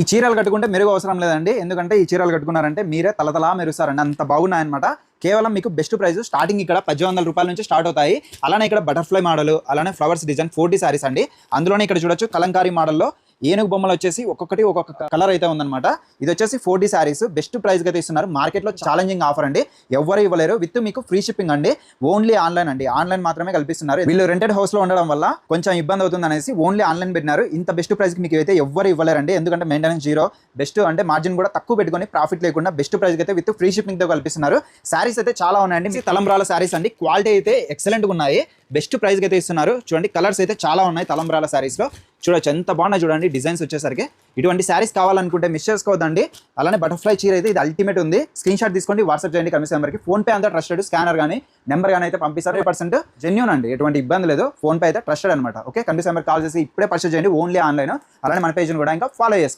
ఈ చీరలు కట్టుకుంటే మెరుగు అవసరం లేదండి. ఎందుకంటే ఈ చీరలు కట్టుకున్నారంటే మీరే తలతలా మెరుస్తారండి. అంత బాగున్నాయన్నమాట కేవలం మీకు బెస్ట్ ప్రైస్ స్టార్టింగ్ ఇక్కడ పద్దెనిమిది వందల రూపాయల నుంచి స్టార్ట్ అవుతాయి. అలానే ఇక్కడ బటర్ఫ్లై మోడల్ అలానే ఫ్లవర్స్ డిజైన్ ఫోర్టీ సారీస్ అండి. అందులోనే ఇక్కడ చూడొచ్చు కలంకారీ మోడల్లో ఏనుగు బొమ్మలు వచ్చేసి ఒక్కొక్కటి ఒక్కొక్క కలర్ అయితే ఉందన్నమాట. ఇది వచ్చేసి ఫోర్టీ సారీస్ బెస్ట్ ప్రైస్ అయితే ఇస్తున్నారు. మార్కెట్లో ఛాలెంజింగ్ ఆఫర్ అండి. ఎవరు ఇవ్వలేరు. విత్ మీకు ఫ్రీ షిప్పింగ్ అండి. ఓన్లీ ఆన్లైన్ అండి. ఆన్లైన్ మాత్రమే కల్పిస్తున్నారు. వీళ్ళు రెంటెడ్ హౌస్లో ఉండడం వల్ల కొంచెం ఇబ్బంది అవుతుంది అనేసి ఓన్లీ ఆన్లైన్ పెట్టినారు. ఇంత బెస్ట్ ప్రైస్కి మీకు అయితే ఎవరు ఇవ్వలేరండి. ఎందుకంటే మెయింటెనెన్స్ జీరో బెస్ట్ అంటే మార్జిన్ కూడా తక్కువ పెట్టుకొని ప్రాఫిట్ లేకుండా బెస్ట్ ప్రైస్ అయితే విత్ ఫ్రీ షిప్పింగ్తో కల్పిస్తున్నారు. సారీస్ అయితే చాలా ఉన్నాయండి. తలంబ్రాల సారీస్ అండి. క్వాలిటీ అయితే ఎక్సలెంట్ ఉన్నాయి. బెస్ట్ ప్రైస్ అయితే ఇస్తున్నారు. చూడండి కలర్స్ అయితే చాలా ఉన్నాయి తలంబ్రాల సారీస్లో. చూడొచ్చు. ఎంత బాగున్నాయి చూడండి డిజైన్స్ వచ్చేసరికి. ఇటువంటి శారీస్ కావాలనుకుంటే మిస్ చేసుకోవద్దండి. అలానే బటర్ఫ్లై చీర అయితే ఇది అల్టిమేట్ ఉంది. స్క్రీన్ షాట్ తీసుకోండి వాట్సాప్ చేయండి కమిషన్ నెంబర్కి. ఫోన్ పే అంతా ట్రస్టెడ్ స్కానర్ కానీ నెంబర్ కానీ అయితే పంపిస్తారు. పర్సెంట్? జెన్యూన్ అండి ఎటువంటి ఇబ్బంది లేదు. ఫోన్ పే అయితే ట్రస్టెడ్ అనమాట ఓకే కమిషన్ నెంబర్ కాల్ చేసి ఇప్పుడే పర్చేజ్ చేయండి ఓన్లీ ఆన్లైన్ అలానే మన పేజ్ని కూడా ఇంకా ఫాలో చేసుకోండి.